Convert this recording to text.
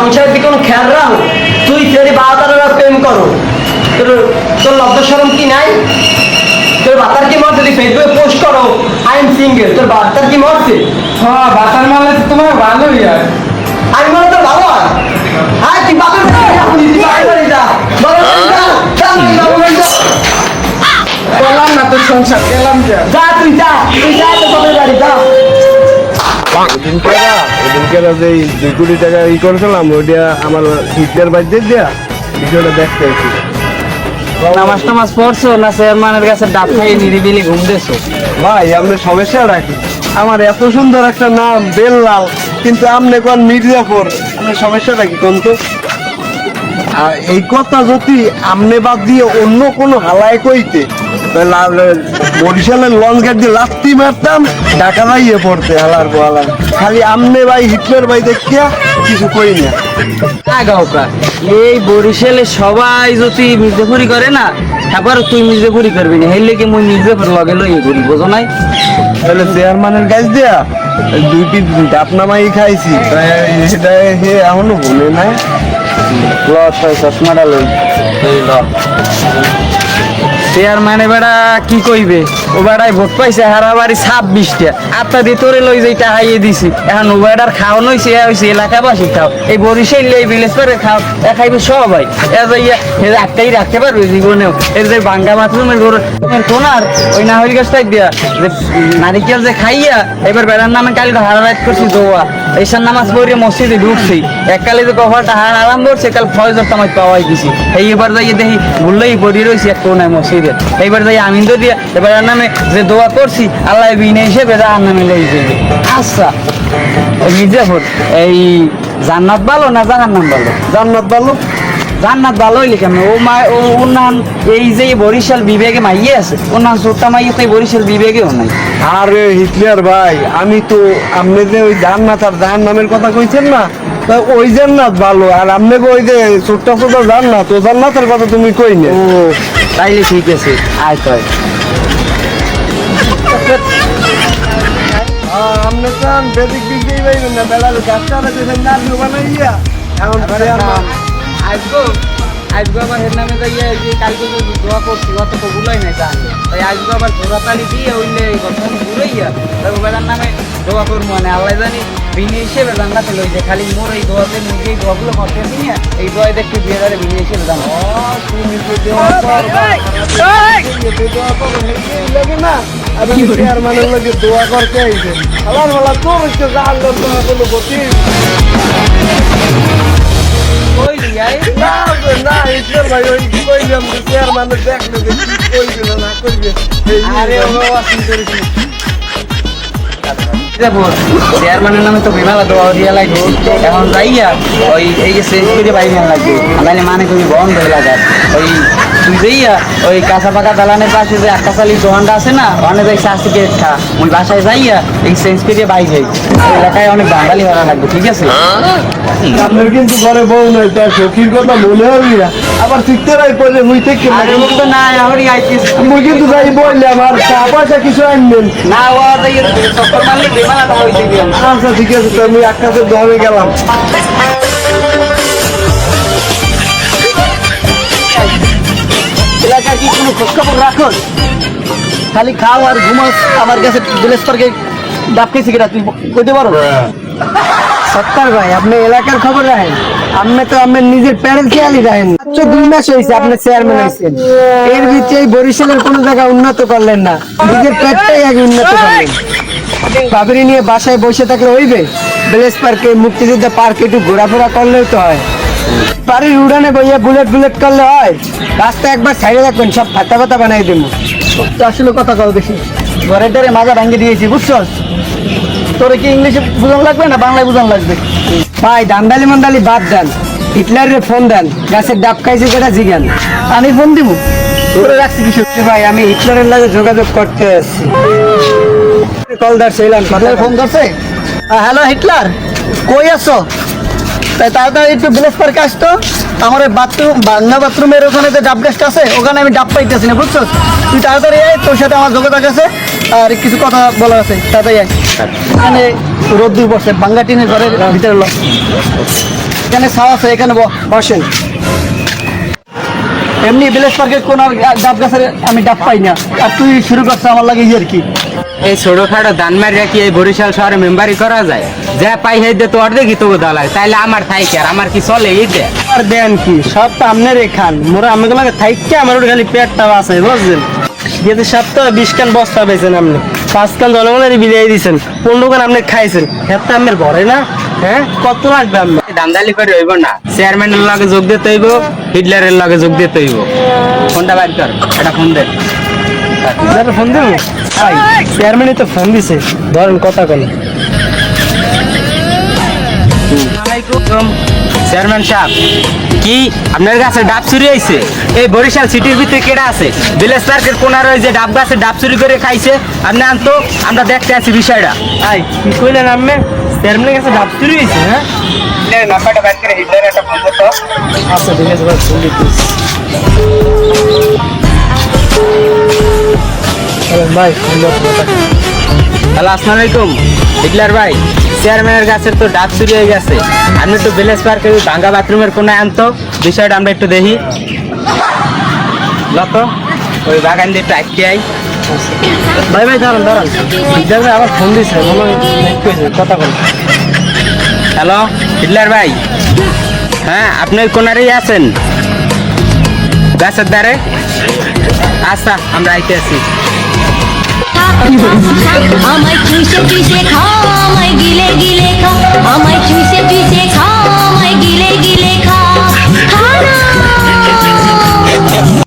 সংসারের দিকে কোনো খেয়াল রাখ। তুই ছেড়ে বাতারা প্রেম করো। তোর তোর লজ্জা শরম কি নাই? তোর বাতার কি মরছে? তুই ফেসবুকে পোস্ট করো। আই এম সিঙ্গেল তোর বাতার কি মরছে? হ্যাঁ বাতার মারলে তো তোমার ভালোই আর আমি মনে তোর ভালো হয়? হ্যাঁ তুই যা। করলাম না তোর সংসার গেলাম যে। যা তুই যা তুই যা তোর বাড়ি যা। ওদিনকে ওদিনকে যে দুই কোটি টাকা ই করেছিলাম ওইটা আমার হিটলার দিয়া বিষয়টা দেখতে নামাজ টামাজ পড়ছো না চেয়ারম্যানের কাছে ডাব খাইয়ে নিরিবিলি ঘুম দেছো? ভাই আপনি সমস্যা রাখি আমার এত সুন্দর একটা নাম বেল্লাল কিন্তু আপনি কোন মির্জাপুর? আপনার সমস্যাটা কি কোন তো? আর এই কথা যদি আমনে বাদ দিয়ে অন্য কোনো হালায় কইতে বরিশালের লঞ্চ গাড়ি দিয়ে লাত্তি মারতাম ঢাকা ইয়ে পড়তে হালার গোয়ালা খালি আমনে ভাই হিটলার ভাই দেখিয়া কিছু কই না। আগাওকা এই বরিশালে সবাই যদি মির্জাফুরি করে না তারপর তুই মির্জাফুরি করবি না। হেললে কি মুই মির্জাফুর লগে লই ঘুরি বোঝো নাই? তাহলে চেয়ারম্যানের কাছ দিয়া দুইটি ডাব নামাই খাইছি। তা সেটা হে এখনও ভুলে নাই। ল ছয় চশমাটা লই। এই ল। চেয়ারম্যানে বেড়া কি কইবে? ও বেড়াই ভোট পাইছে হারা বাড়ি ছাব্বিশটা। আটটা দিয়ে তোরে লই যেটা হাইয়ে দিছি। এখন ও বেড়ার খাও এলাকাবাসী এই বরিশাল এই ভিলেজ করে খাও এ খাইবে সবাই। এ যাইয়া এ একটাই রাখতে পারবে জীবনেও। এর যে বাঙ্গা বাথরুমের ঘর তোনার ওই নাহল গাছটাই দিয়া যে নারিকেল যে খাইয়া এবার বেড়ার নামে কালি হারা রাত করছি দোয়া। ঈশান নামাজ পড়ে মসজিদে ঢুকছি। এককালে তো কভারটা হার আরাম করছে, কাল ফয়জর তামাজ পাওয়াই দিছি। এই এবার যাই দেখি ভুললেই পড়ে রয়েছি এক কোনায় মসজিদে। এইবার যাই আমিন তো দিয়া এবার নামে যে দোয়া করছি, আল্লাহ বিনে হিসেবে আর নামে লইছে আচ্ছা মির্জাফর, এই জান্নাত ভালো না জাহান্নাম ভালো? জান্নাত ভালো? জান্নাত ভালো হইলে কেমন? ও মা ও উন্নয়ন এই যে বরিশাল বিবেকে মাইয়ে আছে উন্নয়ন চোরটা মাইয়ে তো বরিশাল বিবেকেও নাই। আরে হিটলার ভাই আমি তো আপনি যে ওই জান্নাত আর জাহান্নামের কথা কইছেন না ওই জান্নাত ভালো আর আপনি ওই যে ছোট্ট ছোট জান্নাত ও জান্নাতের কথা তুমি কই না? ও তাইলে ঠিক আছে আয় আপনি চান বেদিক দিক দিয়ে না গাছটা না বানাইয়া। এখন আসব আসব আবার হের নামে যাইয়া যে কালকে যে দোয়া করছি অত তো ভুলাই নাই জানি তাই আসব আবার জোড়াতালি দিয়ে ওইলে এই কথা ঘুরাইয়া তারপর বেড়ার নামে দোয়া করব মানে আল্লাহ জানি বিনি হিসেবে জান্নাতে লই যে খালি মোর এই দোয়াতে নিজে এই দোয়াগুলো করতেছি না এই দোয়াই দেখতে বিয়ে দাঁড়ে বিনি হিসেবে জানো তুমি তো করো লাগে না আপনি চেয়ারম্যানের লগে দোয়া করতে আইছেন আল্লাহ মালা তো হচ্ছে জাহান্ন তোমার আরে ও আসুন করেছি চেয়ারম্যানের নামে তো বিমালা দোয়া দিয়া লাগবে। এখন যাইয়া ওই এই যে শেষ করে বাইরে লাগবে। নাহলে মানে তুমি বন্ধ হয়ে ওই তুই যাইয়া ওই কাঁচা পাকা দালানের পাশে যে একটা চালি দোকানটা আছে না ওখানে যাই চাষি কেট খা। ওই বাসায় যাইয়া এই চেঞ্জ করে বাই যাই। এলাকায় অনেক বাঙালি ভাড়া লাগবে ঠিক আছে? আপনার কিন্তু ঘরে বউ নাই তার সখীর কথা মনে হবি না। আবার শিখতে রাই পড়লে মুই থেকে আরে তো না আইতিস। মুই কিন্তু যাই বললে আমার টাকা পয়সা কিছু আনবেন। না ও যাইয়া চক্কর মারলে বিমালাটা হইতে আচ্ছা ঠিক আছে তো আমি দমে গেলাম। কি কোনো খোঁজখবর রাখো খালি খাও আর ঘুমাও আমার কাছে ভিলেজ পার্কে ডাব খেয়েছি কিনা তুই কইতে পারো? সত্তর ভাই আপনি এলাকার খবর রাখেন। আপনি তো আপনার নিজের প্যারেন্ট খেয়ালই রাখেন মাত্র দুই মাস হয়েছে আপনি চেয়ারম্যান হয়েছেন। এর ভিতরে বরিশালের কোনো জায়গা উন্নত করলেন না। নিজের পেটটাই আগে উন্নত করলেন। বাবরি নিয়ে বাসায় বসে থাকলে হইবে? ভিলেজ পার্কে মুক্তিযোদ্ধা পার্কে একটু ঘোরাফেরা করলেও তো হয়। বাড়ির উড়ানে বইয়া বুলেট বুলেট করলে হয়। রাস্তা একবার সাইডে রাখবেন সব ফাতা ফাতা বানাই দেবো। তো আসলে কথা কও দেখি ঘরের দ্বারে মাজা ভাঙে দিয়েছি বুঝছস? তোরে কি ইংলিশে বুঝান লাগবে না বাংলায় বুঝান লাগবে? ভাই দান্দালি মান্দালি বাদ দেন। হিটলারের ফোন দেন গাছের ডাব খাইছে যেটা জিগান। আমি ফোন দিব? তোরে রাখছি কিছু। ভাই আমি হিটলারের লাগে যোগাযোগ করতে আসছি। কলদার ছিলাম কথা ফোন করছে হ্যালো হিটলার। কই আছো? তাই তাড়াতাড়ি একটু ভিলেজ পার্কে আসতো আমার বাথরুম বাংলা বাথরুমের ওখানে যে ডাব গাছটা আছে, ওখানে আমি ডাব পাইতেছি না, বুঝছ? তুই তাড়াতাড়ি আয়, তোর সাথে আমার যোগাযোগ আছে। আর কিছু কথা বলার আছে, তাড়াতাড়ি আয়। এখানে রোদ্দুর বসে বাঙ্গা টিনের ঘরের ভিতরে লো। এখানে ছাও আছে, এখানে বসেন। এমনি ভিলেজ পার্কের কোন ডাব গাছের আমি ডাব পাই না। আর তুই শুরু করছ আমার লাগে ইয়ে আর কি। এই ছোটখাটো দান মারিয়া কি এই বরিশাল শহরে মেম্বারি করা যায়? যা পাই হেই দে তো অর্ধেক তোকে দেওয়া লাগে তাইলে আমার থাইকে আর আমার কি চলে এইটা আর দেন কি সব তো আপনার খান। মোরা আমাকে লাগে থাইকে আমার ওটা খালি পেটটা আছে বুঝলেন যেহেতু সপ্তাহে বিশ কান বস্তা পেয়েছেন আপনি পাঁচ কান জনগণের বিলিয়ে দিয়েছেন পনেরো কান আপনি খাইছেন হেতে আপনার ভরে না? হ্যাঁ কত লাগবে আপনার দান্দালি করে হইব না। চেয়ারম্যানের লগে যোগ দিতে হইব হিটলারের লগে যোগ দিতে হইব। ফোনটা বাইর কর এটা ফোন দে। যারা ফোন দেবো? ভাই চেয়ারম্যানই তো ফোন দিছে। ধরেন কথা কলে চেয়ারম্যান সাহেব। কি আপনার কাছে ডাব চুরি হয়েছে? এই বরিশাল সিটির ভিতরে কেডা আছে? ভিলেজ পার্কের কোনার ওই যে ডাব গাছে ডাব চুরি করে খাইছে। আপনি আনতো আমরা দেখতে আছি বিষয়টা। ভাই কি কইলেন আপনি? চেয়ারম্যানের কাছে ডাব চুরি হয়েছে হ্যাঁ? নাম্বারটা বাইর করে হিটলারের একটা ফোন করতো আচ্ছা ঠিক আছে ভাই হ্যালো, আসসালামু আলাইকুম। হিটলার ভাই চেয়ারম্যানের গাছের তো ডাব চুরি হয়ে গেছে। আপনি একটু ভিলেজ পার্কের ভাঙ্গা বাথরুমের কোনায় আনতো। বিষয়টা আমরা একটু দেখি। লত ওই বাগান দিয়ে একটু আটকে আই। ভাই ভাই দাঁড়ান দাঁড়ান। ভাই আবার ফোন কইছে, কথা বল। হ্যালো হিটলার ভাই। হ্যাঁ আপনি কোনারেই আছেন? গাছের দ্বারে? আচ্ছা আমরা আইতে আছি। আমায় চুষে চুষে খাও আমায় গিলে গিলে খাও আমায় চুষে চুষে খাও আমায় গিলে গিলে খাও